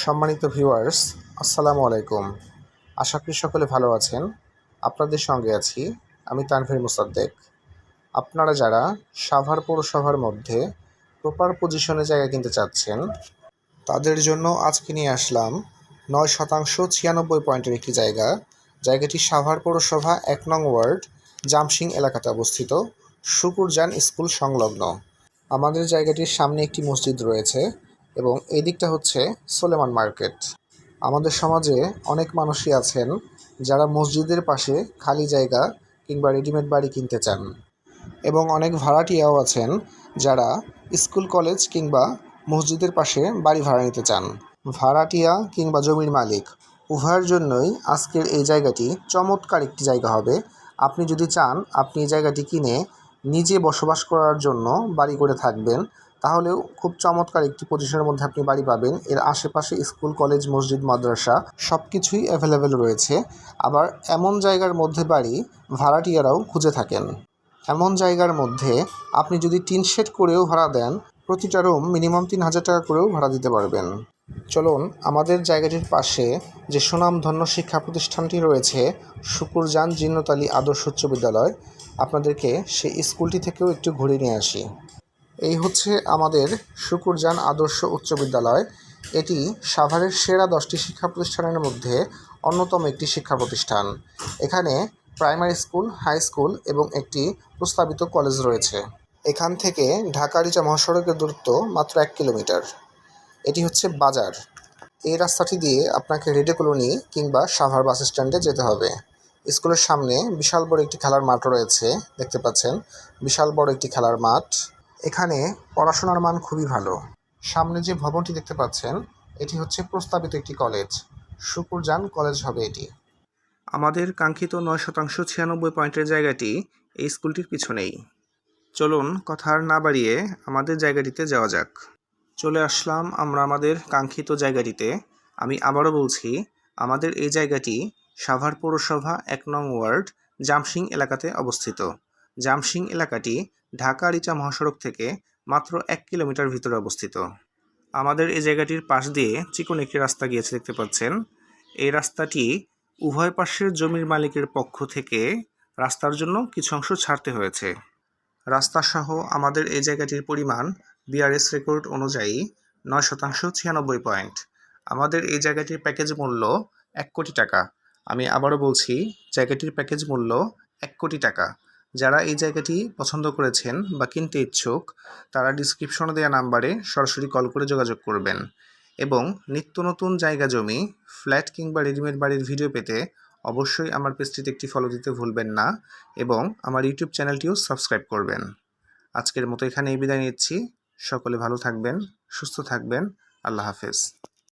সম্মানিত ভিউয়ার্স, আসসালামু আলাইকুম। আশা করি সকলে ভালো আছেন। আপনাদের সঙ্গে আছি আমি তানভীর মুসাদ্দেক। আপনারা যারা সাভার পৌরসভার মধ্যে প্রপার পজিশনে জায়গা কিনতে চাচ্ছেন, তাদের জন্য আজকে নিয়ে আসলাম নয় শতাংশ ছিয়ানব্বই পয়েন্টের একটি জায়গা। জায়গাটি সাভার পৌরসভা এক নং ওয়ার্ড জামসিং এলাকাতে অবস্থিত, শুকুরজান স্কুল সংলগ্ন। আমাদের জায়গাটির সামনে একটি মসজিদ রয়েছে। এবং এই দিকটা হচ্ছে সোলেমান মার্কেট। আমাদের সমাজে অনেক মানুষই আছেন যারা মসজিদের পাশে খালি জায়গা কিংবা রেডিমেড বাড়ি কিনতে চান। এবং অনেক ভাড়াটিয়াও আছেন যারা স্কুল, কলেজ কিংবা মসজিদের পাশে বাড়ি ভাড়া নিতে চান। ভাড়াটিয়া কিংবা জমির মালিক, উভয়ের জন্যই আজকের এই জায়গাটি চমৎকার একটি জায়গা হবে। আপনি যদি চান, আপনি এই জায়গাটি কিনে নিজে বসবাস করার জন্য বাড়ি করে থাকবেন। তাহলেও খুব চমৎকার একটি পজিশনের মধ্যে আপনি বাড়ি পাবেন। এর আশেপাশে স্কুল কলেজ মসজিদ, মাদ্রাসা সব কিছুই অ্যাভেলেবেল রয়েছে। আবার এমন জায়গার মধ্যে বাড়ি ভাড়াটিয়ারাও খুঁজে থাকেন। এমন জায়গার মধ্যে আপনি যদি টিন শেড করেও ভাড়া দেন, প্রতিটা রুম মিনিমাম তিন হাজার টাকা করেও ভাড়া দিতে পারবেন। চলুন, আমাদের জায়গাটির পাশে যে সুনামধন্য শিক্ষা প্রতিষ্ঠানটি রয়েছে শুকুরজান জিন্নতালি আদর্শ উচ্চ বিদ্যালয়, আপনাদেরকে সেই স্কুলটি থেকেও একটু ঘুরে নিয়ে আসি। এই হচ্ছে আমাদের শুকুরজান আদর্শ উচ্চ বিদ্যালয়। এটি সাভারের সেরা দশটি শিক্ষা প্রতিষ্ঠানের মধ্যে অন্যতম একটি শিক্ষা প্রতিষ্ঠান। এখানে প্রাইমারি স্কুল, হাই স্কুল এবং একটি প্রস্তাবিত কলেজ রয়েছে। এখান থেকে ঢাকা রিচা মহাসড়কের দূরত্ব মাত্র এক কিলোমিটার। এটি হচ্ছে বাজার। এই রাস্তাটি দিয়ে আপনাকে রেডে কলোনি কিংবা সাভার বাস স্ট্যান্ডে যেতে হবে। স্কুলের সামনে বিশাল বড় একটি খেলার মাঠ রয়েছে, দেখতে পাচ্ছেন। বিশাল বড় একটি খেলার মাঠ। এখানে পড়াশোনার মান খুবই ভালো। সামনে যে ভবনটি দেখতে পাচ্ছেন, এটি হচ্ছে প্রস্তাবিত একটি কলেজ। শুকুরজান কলেজ হবে এটি। আমাদের কাঙ্ক্ষিত নয় শতাংশ ছিয়ানব্বই পয়েন্টের জায়গাটি এই স্কুলটির পিছনেই। চলুন কথা আর না বাড়িয়ে আমাদের জায়গাটিতে যাওয়া যাক। চলে আসলাম আমরা আমাদের কাঙ্ক্ষিত জায়গাটিতে। আমি আবারও বলছি, আমাদের এই জায়গাটি সাভার পৌরসভা এক নং ওয়ার্ড জামসিং এলাকাতে অবস্থিত। জামসিং এলাকাটি ঢাকা রিচা মহাসড়ক থেকে মাত্র এক কিলোমিটার ভিতরে অবস্থিত। আমাদের এই জায়গাটির পাশ দিয়ে চিকন একটি রাস্তা গিয়েছে, দেখতে পাচ্ছেন। এই রাস্তাটি উভয় পাশের জমির মালিকের পক্ষ থেকে রাস্তার জন্য কিছু অংশ ছাড়তে হয়েছে। রাস্তাসহ আমাদের এই জায়গাটির পরিমাণ বিআরএস রেকর্ড অনুযায়ী নয় শতাংশ ছিয়ানব্বই পয়েন্ট। আমাদের এই জায়গাটির প্যাকেজ মূল্য এক কোটি টাকা। আমি আবারও বলছি, জায়গাটির প্যাকেজ মূল্য এক কোটি টাকা। যারা এই জায়গাটি পছন্দ করেছেন বা কিনতে ইচ্ছুক, তারা ডিসক্রিপশনে দেওয়া নাম্বারে সরাসরি কল করে যোগাযোগ করবেন এবং নিত্য নতুন জায়গা জমি ফ্ল্যাট কিংবা রেডিমেড বাড়ির ভিডিও পেতে অবশ্যই আমার পেজটিতে একটি ফলো দিতে ভুলবেন না এবং আমার ইউটিউব চ্যানেলটিও সাবস্ক্রাইব করবেন। আজকের মতো এখানেই বিদায় নিচ্ছি। সকলে ভালো থাকবেন, সুস্থ থাকবেন। আল্লাহ হাফেজ।